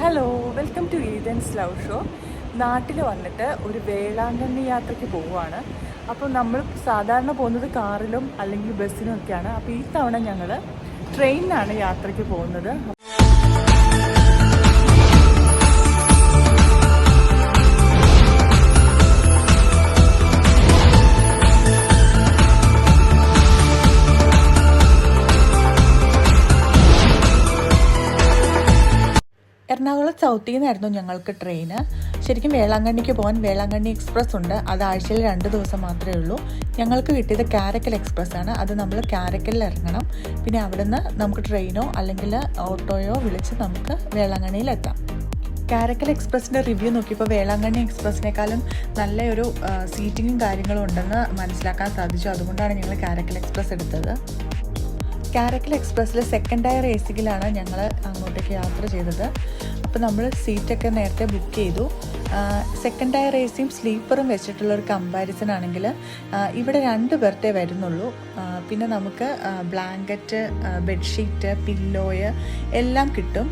Hello welcome to ഈദൻസ് love show നാട്ടിൽ വന്നിട്ട് ഒരു വേളാങ്കണ്ണി യാത്രയ്ക്ക് പോവുകയാണ്. അപ്പോൾ നമ്മൾ സാധാരണ പോകുന്നത് കാറിലും അല്ലെങ്കിൽ ബസ്സിലും ഒക്കെയാണ്. അപ്പോൾ ഈ തവണ ഞങ്ങൾ ട്രെയിനിനാണ് യാത്രയ്ക്ക് പോകുന്നത്. സൗത്തിൽ നിന്നായിരുന്നു ഞങ്ങൾക്ക് ട്രെയിന് ശരിക്കും വേളാങ്കണ്ണിക്ക് പോകാൻ വേളാങ്കണ്ണി എക്സ്പ്രസ് ഉണ്ട്. അത് ആഴ്ചയിൽ രണ്ട് ദിവസം മാത്രമേ ഉള്ളൂ. ഞങ്ങൾക്ക് കിട്ടിയത് കാരക്കൽ എക്സ്പ്രസ് ആണ്. അത് നമ്മൾ കാരക്കലിൽ ഇറങ്ങണം. പിന്നെ അവിടുന്ന് നമുക്ക് ട്രെയിനോ അല്ലെങ്കിൽ ഓട്ടോയോ വിളിച്ച് നമുക്ക് വേളാങ്കണ്ണിയിൽ എത്താം. കാരക്കൽ എക്സ്പ്രസിന്റെ റിവ്യൂ നോക്കിയപ്പോൾ വേളാങ്കണ്ണി എക്സ്പ്രസിനേക്കാളും നല്ലൊരു സീറ്റിങ്ങും കാര്യങ്ങളും ഉണ്ടെന്ന് മനസ്സിലാക്കാൻ സാധിച്ചു. അതുകൊണ്ടാണ് ഞങ്ങൾ കാരക്കൽ എക്സ്പ്രസ് എടുത്തത്. കാരക്കൽ എക്സ്പ്രസ്സിലെ സെക്കൻഡ് ടയർ എ സിയിലാണ് ഞങ്ങൾ അങ്ങോട്ടേക്ക് യാത്ര ചെയ്തത്. അപ്പോൾ നമ്മൾ സീറ്റൊക്കെ നേരത്തെ ബുക്ക് ചെയ്തു. സെക്കൻഡ് ടയർ എ സിയും സ്ലീപ്പറും വെച്ചിട്ടുള്ള ഒരു കമ്പാരിസൺ ആണെങ്കിൽ ഇവിടെ രണ്ട് പേർത്തേ വരുന്നുള്ളൂ. പിന്നെ നമുക്ക് ബ്ലാങ്കറ്റ് ബെഡ്ഷീറ്റ് പില്ലോയ് എല്ലാം കിട്ടും.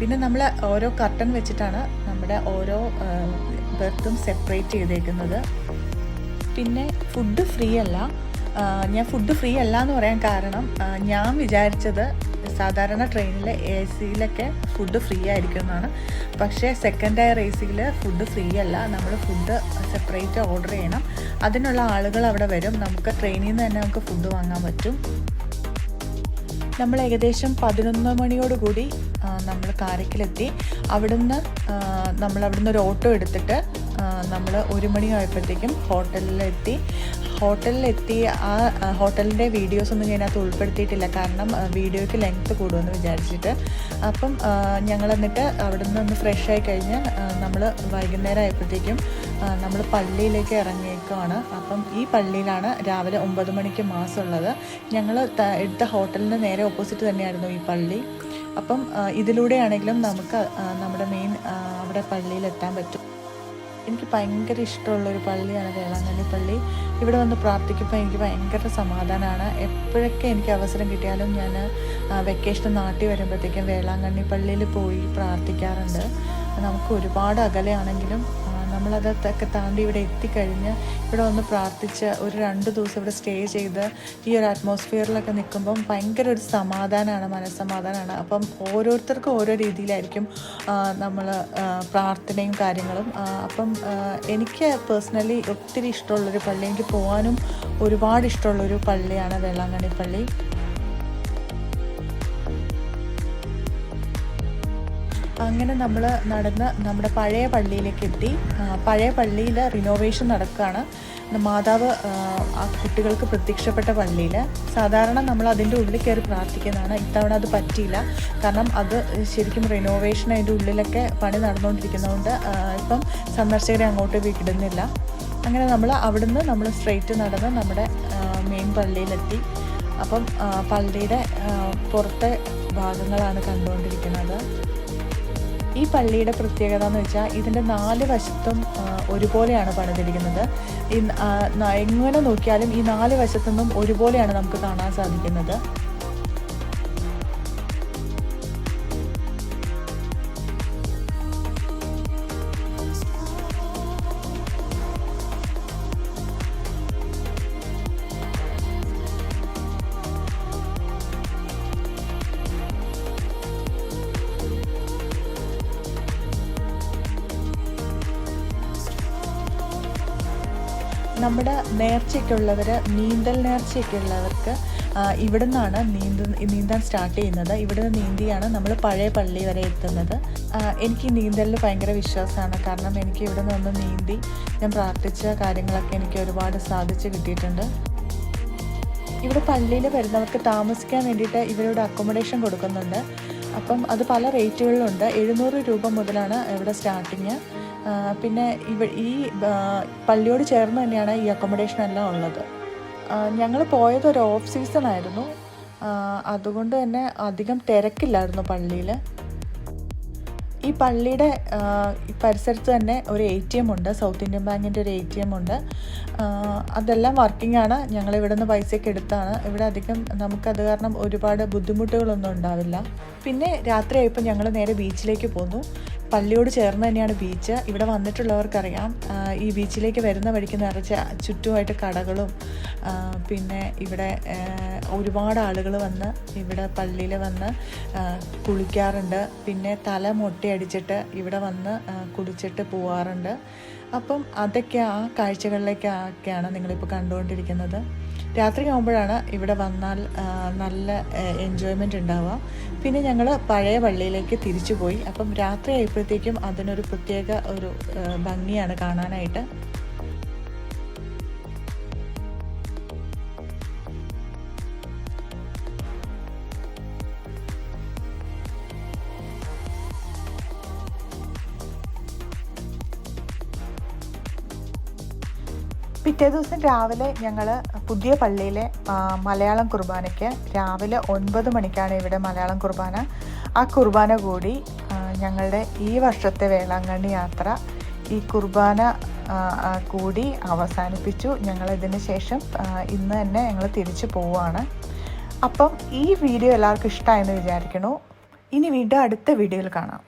പിന്നെ നമ്മൾ ഓരോ കർട്ടൺ വെച്ചിട്ടാണ് നമ്മുടെ ഓരോ ബെർത്തും സെപ്പറേറ്റ് ചെയ്തേക്കുന്നത്. പിന്നെ ഫുഡ് ഫ്രീ അല്ല. ഞാൻ ഫുഡ് ഫ്രീ അല്ല എന്ന് പറയാൻ കാരണം ഞാൻ വിചാരിച്ചത് സാധാരണ ട്രെയിനിൽ എ സിയിലൊക്കെ ഫുഡ് ഫ്രീ ആയിരിക്കും എന്നാണ് പക്ഷേ സെക്കൻഡ് ടയർ എ സിയിൽ ഫുഡ് ഫ്രീ അല്ല. നമ്മൾ ഫുഡ് സെപ്പറേറ്റ് ഓർഡർ ചെയ്യണം. അതിനുള്ള ആളുകൾ അവിടെ വരും. നമുക്ക് ട്രെയിനിൽ നിന്ന് തന്നെ നമുക്ക് ഫുഡ് വാങ്ങാൻ പറ്റും. നമ്മൾ ഏകദേശം പതിനൊന്ന് മണിയോടുകൂടി നമ്മൾ കാരക്കിലെത്തി അവിടുന്ന് നമ്മൾ അവിടുന്ന് ഒരു ഓട്ടോ എടുത്തിട്ട് നമ്മൾ ഒരു മണിയായപ്പോഴത്തേക്കും ഹോട്ടലിലെത്തി. ഹോട്ടലിലെത്തി ആ ഹോട്ടലിന്റെ വീഡിയോസ് ഒന്നും ഞാൻ അതിനകത്ത് ഉൾപ്പെടുത്തിയിട്ടില്ല. കാരണം വീഡിയോയ്ക്ക് ലെങ്ത്ത് കൂടുമെന്ന് വിചാരിച്ചിട്ട്. അപ്പം ഞങ്ങൾ എന്നിട്ട് അവിടുന്ന് ഒന്ന് ഫ്രഷ് ആയി കഴിഞ്ഞ് നമ്മൾ വൈകുന്നേരം ആയപ്പോഴത്തേക്കും നമ്മൾ പള്ളിയിലേക്ക് ഇറങ്ങിയേക്കുവാണ്. അപ്പം ഈ പള്ളിയിലാണ് രാവിലെ ഒമ്പത് മണിക്ക് മാസമുള്ളത്. ഞങ്ങൾ എടുത്ത ഹോട്ടലിന് നേരെ ഓപ്പോസിറ്റ് തന്നെയായിരുന്നു ഈ പള്ളി. അപ്പം ഇതിലൂടെയാണെങ്കിലും നമുക്ക് നമ്മുടെ മെയിൻ അവിടെ പള്ളിയിൽ എത്താൻ പറ്റും. എനിക്ക് ഭയങ്കര ഇഷ്ടമുള്ളൊരു പള്ളിയാണ് വേളാങ്കണ്ണി പള്ളി. ഇവിടെ വന്ന് പ്രാർത്ഥിക്കുമ്പോൾ എനിക്ക് ഭയങ്കര സമാധാനമാണ് എപ്പോഴൊക്കെ എനിക്ക് അവസരം കിട്ടിയാലും ഞാൻ വെക്കേഷൻ നാട്ടിൽ വരുമ്പോഴത്തേക്കും വേളാങ്കണ്ണി പള്ളിയിൽ പോയി പ്രാർത്ഥിക്കാറുണ്ട്. നമുക്ക് ഒരുപാട് അകലെയാണെങ്കിലും നമ്മളതൊക്കെ താണ്ടി ഇവിടെ എത്തിക്കഴിഞ്ഞ് ഇവിടെ വന്ന് പ്രാർത്ഥിച്ച് ഒരു രണ്ട് ദിവസം ഇവിടെ സ്റ്റേ ചെയ്ത് ഈ ഒരു അറ്റ്മോസ്ഫിയറിലൊക്കെ നിൽക്കുമ്പം ഭയങ്കര ഒരു സമാധാനമാണ് മനസ്സമാധാനമാണ്. അപ്പം ഓരോരുത്തർക്കും ഓരോ രീതിയിലായിരിക്കും നമ്മൾ പ്രാർത്ഥനയും കാര്യങ്ങളും. അപ്പം എനിക്ക് പേഴ്സണലി ഒത്തിരി ഇഷ്ടമുള്ളൊരു പള്ളി. എനിക്ക് പോകാനും ഒരുപാട് ഇഷ്ടമുള്ളൊരു പള്ളിയാണ് വേളാങ്കണ്ണി പള്ളി. അങ്ങനെ നമ്മൾ നടന്ന് നമ്മുടെ പഴയ പള്ളിയിലേക്ക് എത്തി. പഴയ പള്ളിയിൽ റിനോവേഷൻ നടക്കുകയാണ് മാതാവ് ആ, കുട്ടികൾക്ക് പ്രത്യക്ഷപ്പെട്ട പള്ളിയിൽ സാധാരണ നമ്മൾ അതിന്റെ ഉള്ളിൽ കയറി പ്രാർത്ഥിക്കുന്നതാണ്. ഇത്തവണ അത് പറ്റിയില്ല. കാരണം അത് ശരിക്കും റിനോവേഷൻ അതിന്റെ ഉള്ളിലൊക്കെ പണി നടന്നുകൊണ്ടിരിക്കുന്നതുകൊണ്ട് ഇപ്പം സന്ദർശകരെ അങ്ങോട്ട് വിടുന്നില്ല. അങ്ങനെ നമ്മൾ അവിടുന്ന് നമ്മൾ സ്ട്രെയിറ്റ് നടന്ന് നമ്മുടെ മെയിൻ പള്ളിയിലെത്തി. അപ്പം പള്ളിയുടെ പുറത്തെ ഭാഗങ്ങളാണ് കണ്ടുകൊണ്ടിരിക്കുന്നത്. ഈ പള്ളിയുടെ പ്രത്യേകത എന്ന് വെച്ചാൽ ഇതിന്റെ നാല് വശത്തും ഒരുപോലെയാണ് പണിതിരിക്കുന്നത്. ഈ എങ്ങനെ നോക്കിയാലും ഈ നാല് വശത്തു നിന്നും ഒരുപോലെയാണ് നമുക്ക് കാണാൻ സാധിക്കുന്നത്. നമ്മുടെ നേർച്ചയൊക്കെ ഉള്ളവർ നീന്തൽ നേർച്ചയൊക്കെ ഉള്ളവർക്ക് ആ, ഇവിടെ നിന്നാണ് നീന്ത നീന്താൻ സ്റ്റാർട്ട് ചെയ്യുന്നത്. ഇവിടെ നിന്ന് നീന്തിയാണ് നമ്മൾ പഴയ പള്ളി വരെ എത്തുന്നത്. എനിക്ക് നീന്തലിൽ ഭയങ്കര വിശ്വാസമാണ്. കാരണം എനിക്ക് ഇവിടെ നിന്ന് നീന്തി ഞാൻ പ്രാർത്ഥിച്ച കാര്യങ്ങളൊക്കെ എനിക്ക് ഒരുപാട് സാധിച്ചു കിട്ടിയിട്ടുണ്ട്. ഇവിടെ പള്ളിയിൽ വരുന്നവർക്ക് താമസിക്കാൻ വേണ്ടിയിട്ട് ഇവരോട് അക്കോമഡേഷൻ കൊടുക്കുന്നുണ്ട്. അപ്പം അത് പല റേറ്റുകളിലുണ്ട്. എഴുന്നൂറ് രൂപ മുതലാണ് ഇവിടെ സ്റ്റാർട്ടിങ്. പിന്നെ ഇവ ഈ പള്ളിയോട് ചേർന്ന് തന്നെയാണ് ഈ അക്കോമഡേഷൻ എല്ലാം ഉള്ളത്. ഞങ്ങൾ പോയത് ഒരു ഓഫ് സീസൺ ആയിരുന്നു. അതുകൊണ്ട് തന്നെ അധികം തിരക്കില്ലായിരുന്നു പള്ളിയിൽ ഈ പള്ളിയുടെ പരിസരത്ത് തന്നെ ഒരു എ ടി എം ഉണ്ട്. സൗത്ത് ഇന്ത്യൻ ബാങ്കിന്റെ ഒരു എ ടി എം ഉണ്ട്. അതെല്ലാം വർക്കിംഗ് ആണ്. ഞങ്ങൾ ഇവിടെ നിന്ന് പൈസയൊക്കെ എടുത്താണ്. ഇവിടെ അധികം നമുക്കത് കാരണം ഒരുപാട് ബുദ്ധിമുട്ടുകളൊന്നും ഉണ്ടാവില്ല. പിന്നെ രാത്രിയായപ്പോൾ ഞങ്ങൾ നേരെ ബീച്ചിലേക്ക് പോന്നു. പള്ളിയോട് ചേർന്ന് തന്നെയാണ് ബീച്ച് ഇവിടെ വന്നിട്ടുള്ളവർക്കറിയാം ഈ ബീച്ചിലേക്ക് വരുന്ന വഴിക്ക് നിറച്ച് ചുറ്റുമായിട്ട് കടകളും പിന്നെ ഇവിടെ ഒരുപാട് ആളുകൾ വന്ന് ഇവിടെ പള്ളിയിൽ വന്ന് കുളിക്കാറുണ്ട്. പിന്നെ തല മൊട്ടയടിച്ചിട്ട് ഇവിടെ വന്ന് കുടിച്ചിട്ട് പോവാറുണ്ട്. അപ്പം അതൊക്കെ ആ കാഴ്ചകളിലേക്കൊക്കെയാണ് നിങ്ങളിപ്പോൾ കണ്ടുകൊണ്ടിരിക്കുന്നത്. രാത്രി ആകുമ്പോഴാണ് ഇവിടെ വന്നാൽ നല്ല എൻജോയ്മെന്റ് ഉണ്ടാവുക. പിന്നെ ഞങ്ങൾ പഴയ പള്ളിയിലേക്ക് തിരിച്ചു പോയി അപ്പം രാത്രി ആയപ്പോഴത്തേക്കും അതിനൊരു പ്രത്യേക ഒരു ഭംഗിയാണ് കാണാനായിട്ട്. പിറ്റേ ദിവസം രാവിലെ ഞങ്ങൾ പുതിയ പള്ളിയിലെ മലയാളം കുർബാനയ്ക്ക് രാവിലെ ഒൻപത് മണിക്കാണ് ഇവിടെ മലയാളം കുർബാന. ആ കുർബാന കൂടി ഞങ്ങളുടെ ഈ വർഷത്തെ വേളാങ്കണ്ണി യാത്ര ഈ കുർബാന കൂടി അവസാനിപ്പിച്ചു. ഞങ്ങൾ ഇതിന് ശേഷം ഇന്ന് തന്നെ ഞങ്ങൾ തിരിച്ചു പോവുകയാണ് അപ്പം ഈ വീഡിയോ എല്ലാവർക്കും ഇഷ്ടമായെന്ന് വിചാരിക്കണു ഇനി വീണ്ടും അടുത്ത വീഡിയോയിൽ കാണാം.